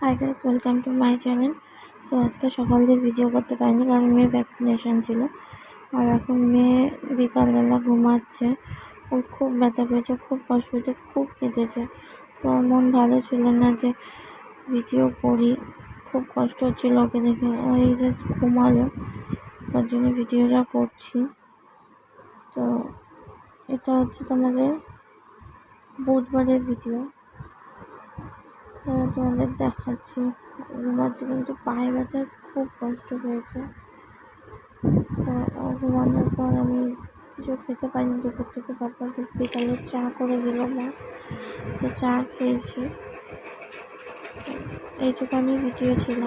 Hi guys welcome to my channel so আজকে সকাল দিয়ে ভিডিও করতে পারিনি, কারণ মেয়ে ভ্যাকসিনেশন ছিল। আর এখন মেয়ে বিকালবেলা ঘুমাচ্ছে। ওর খুব ব্যথা পেয়েছে, খুব কষ্ট পেয়েছে, খুব কেঁদেছে। সো মন ভালো ছিল না যে ভিডিও করি। খুব কষ্ট হচ্ছিল ওকে দেখে। ওই জাস্ট ঘুমালো, তার জন্য ভিডিওটা করছি। তো এটা হচ্ছে তোমাদের বুধবারের ভিডিও তোমাদের দেখাচ্ছি। ঘুমাচ্ছে কিন্তু পায়ে ব্যথায় খুব কষ্ট পেয়েছে। তো ঘুমানোর পর আমি কিছু খেতে পারিনি, দুপুর থেকে তারপর বিকালে চা করে দিল মা। তো চা খেয়েছি। এইটুখানি ভিডিও ছিল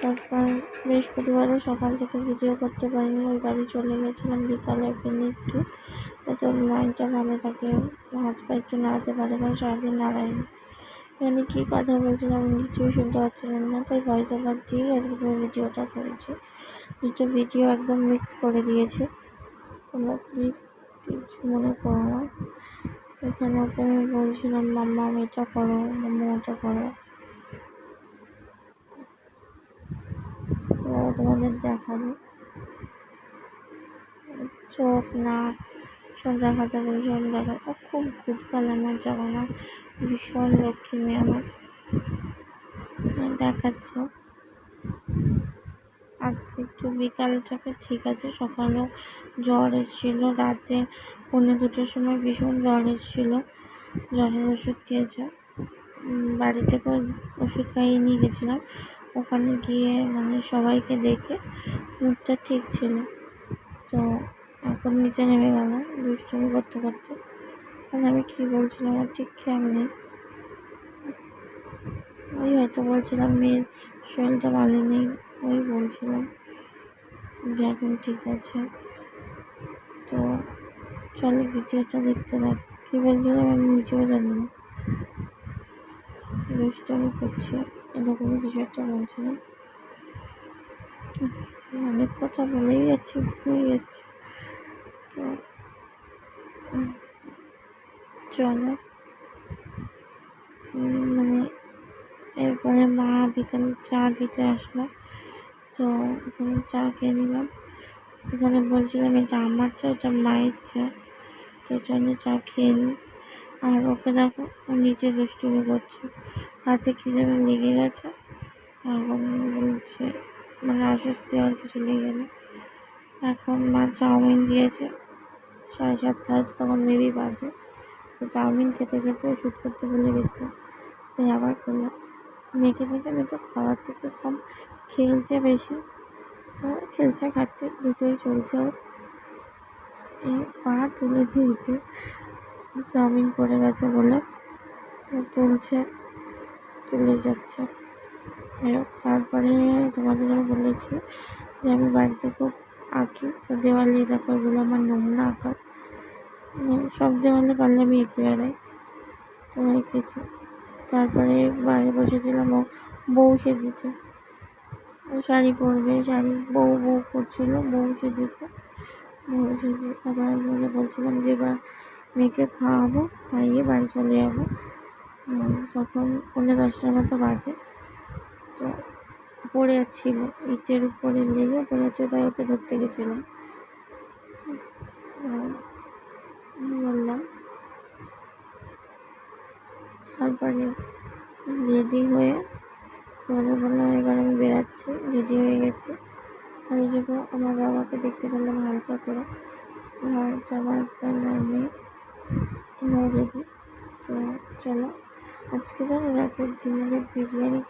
তারপর বৃহস্পতিবারও সকাল থেকে ভিডিও করতে পারিনি, ওই বাড়ি চলে গেছিলাম বিকালে ওখানে একটু। ওর মাইন্ডটা ভালো থাকে হাত পা একটু নাড়াতে পারে, কারণ সারাদিন নাড়ায়নি এখানে কী কথা বলছিলাম আমি কিছুই শুনতে পাচ্ছিলাম না, তাই ভয়েস ওভার দিয়েই আজকে পুরো ভিডিওটা করেছি। দুটো ভিডিও একদম মিক্স করে দিয়েছি। তোমরা প্লিজ কিছু মনে করো না। এখানে ওকে আমি বলছিলাম, মাম্মা এটা করো, মাম্মা ওটা করো। তোমাদের দেখাবো। চোখ, নাক সব দেখাতে বলছি আমি দেখা খুব গুডকাল আমার জগন্না ভীষণ লক্ষ্মী আমার। দেখাচ্ছে। আজকে একটু বিকালটাকে ঠিক আছে সকালেও জ্বর এসেছিল, রাতে পৌনে দুটোর সময় ভীষণ জ্বর এসেছিল, জ্বরের ওষুধ খেয়েছে। বাড়ি থেকে ওষুধ খাইয়ে নিয়ে গেছিলাম, ওখানে গিয়ে মানে সবাইকে দেখে মুখটা ঠিক ছিল। তো এখন নিচে নেমে গেল, দুষ্টুমি করতে করতে। মানে আমি কী বলছিলাম, আমার ঠিক খেয়াল নেই। ওই হয়তো বলছিলাম, মেয়ের শরীরটা ভালো নেই, ওই বলছিলাম যে এখন ঠিক আছে। তো চলো ভিডিওটা দেখতে দেখ কী বলছিলাম, আমি নিজেও জানি না দুষ্টামি করছি এরকমই কিছু একটা বলছিলাম। অনেক কথা বলেই যাচ্ছি ভুলে যাচ্ছি। তো চলো মানে এরপরে মা বিকালে চা দিতে আসলো। তো এখানে চা খেয়ে নিলাম। এখানে বলছিলাম এটা আমার চা, এটা মায়ের চা। তো চলো চা খেয়ে নিই আর ওকে দেখো নিচে দুষ্টুমি করছে। হাতে কী যেন লেগে গেছে। এখন বলছে মানে অস্বস্তি আর কিছু লেগে গেলে এখন মা চাউমিন দিয়েছে। সাড়ে সাতটা আছে তখন মেবি বাজে। তো চাউমিন খেতে খেতে ওষুধ করতে ভুলে গেছিলাম তাই আবার করলাম। মেয়েকে দিয়েছে মেয়ে তো খাওয়ার থেকে কম খেলছে বেশি। খেলছে, খাচ্ছে, দুটোই চলছে পা তুলে দিয়েছে। চাউমিন পড়ে গেছে বলে তো তুলছে, তুলে যাচ্ছে। তারপরে তোমাদের বলেছি যে আমি বাড়িতে খুব আঁকি। তো দেওয়ালে দেখো এগুলো আমার নমুনা আঁকা। সব দেওয়ালে পারলে আমি এঁকে বেড়াই। তো এঁকেছি। তারপরে বাইরে বসেছিলাম, ও বউ সেজেছে। ও শাড়ি পরবে, শাড়ি বউ বউ করছিল, বউ সেজেছে। বউ সেজে আবার বলে, বলছিলাম যে, এবার মেয়েকে খাওয়াবো, খাইয়ে বাড়ি চলে যাব। তখন পৌনে দশটার মতো বাজে। তো পড়ে যাচ্ছিল ইটের উপরে লেগে পড়ে যাচ্ছে তাই ওকে ধরতে গেছিলাম। বললাম, তারপরে রেডি হয়ে তোমাদের বললাম এবার আমি বেরাচ্ছি, রেডি হয়ে গেছি। এই যখন আমার বাবাকে দেখতে পেলাম হালকা করে আর জামা হাজব্যান্ড আর মেয়ে রেডি, তো চলো। আজকে জানো রাতের ডিনারে বিরিয়ানি